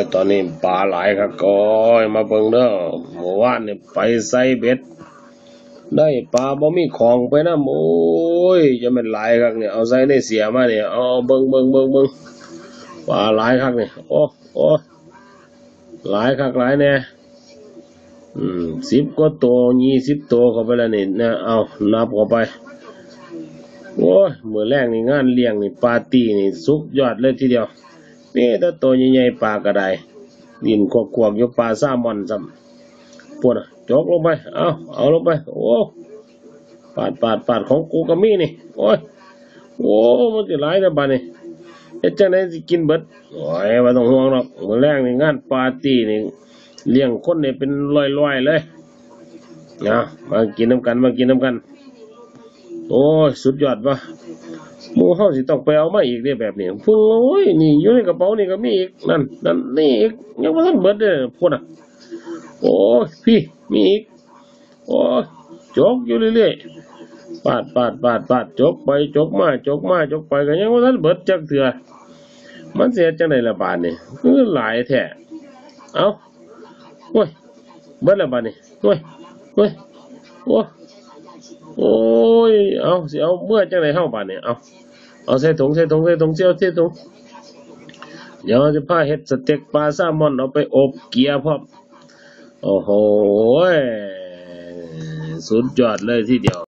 ยตอนนี้ปลาหลายครับก้อยมาเบิ่งเด้อเมื่อวานนี่ไปใส่เบ็ด ได้ปลาบ่มีของไปนะโอ้ยจะเป็นหลายครับเนี่ยเอาใส่ในเสียมาเนี่ยเอาเบิ่งเบิ่งเบิ่งเบิ่งปลาหลายครับเนี่ยโอ้โอ้หลายครับหลายแน่อืมสิบกว่าตัวยี่สิบตัวเข้าไปแล้วนี่นะเอานับเข้าไปโอ้ยมือแรกนี่งานเลี้ยงนี่ปาร์ตี้นี่สุดยอดเลยทีเดียว นี่ถ้าตัวใหญ่ๆปลากระไดดินกวกๆอยู่ปลาซ่ามอนซ้ำปวดอะจกลงไป เอาเอาลงไป โอ้ปาดปาดปาดของกูก็มีนี่ โอ้ย โอ้มันจะหลายแต่บ้านนี่เฮ็ดจังไดสิกินเบิดโอ้ยม่ต้องห่วงหรอกมือแรกนี่งานปาร์ตี้นี่เลี้ยงคนนี่เป็นร้อยๆเลยนะมากินน้ำกันมากินน้ำกัน โอ้ยสุดยอดวะหมูเฮาสิต้องไปเอามาอีกเด้แบบนี้พุ่งโอ้ยนี่อยู่ในกระเป๋านี่ก็มีอีกนั่นนั่นนี่อีกยังบ่ทันเบิดเด้อพุ่นน่ะโอ้ยพี่มีอีกโอ้ยจกอยู่เรื่อยๆปาดปาดปาดปาดจกไปจกมาจกมาจกไปก็ยังบ่ทันเบิดจักเทื่อมันเสียจังไดล่ะบาดนี่คือหลายแท้เอ้าโอ้ยเบิดล้วบาดนี่โอ้ยโอ้ยโอ้ย โอ้ย เอาสิเอาเมื่อจังไรเข้าบาดเนี่ยเอาเอาใส่ถุงใส่ถุงใส่ถุงเสียวใส่ถุงเดี๋ยวจะพาเห็ดสเต็กปลาแซลมอนเอาไปอบเกียร์พร้อมโอ้โหสุดยอดเลยทีเดียว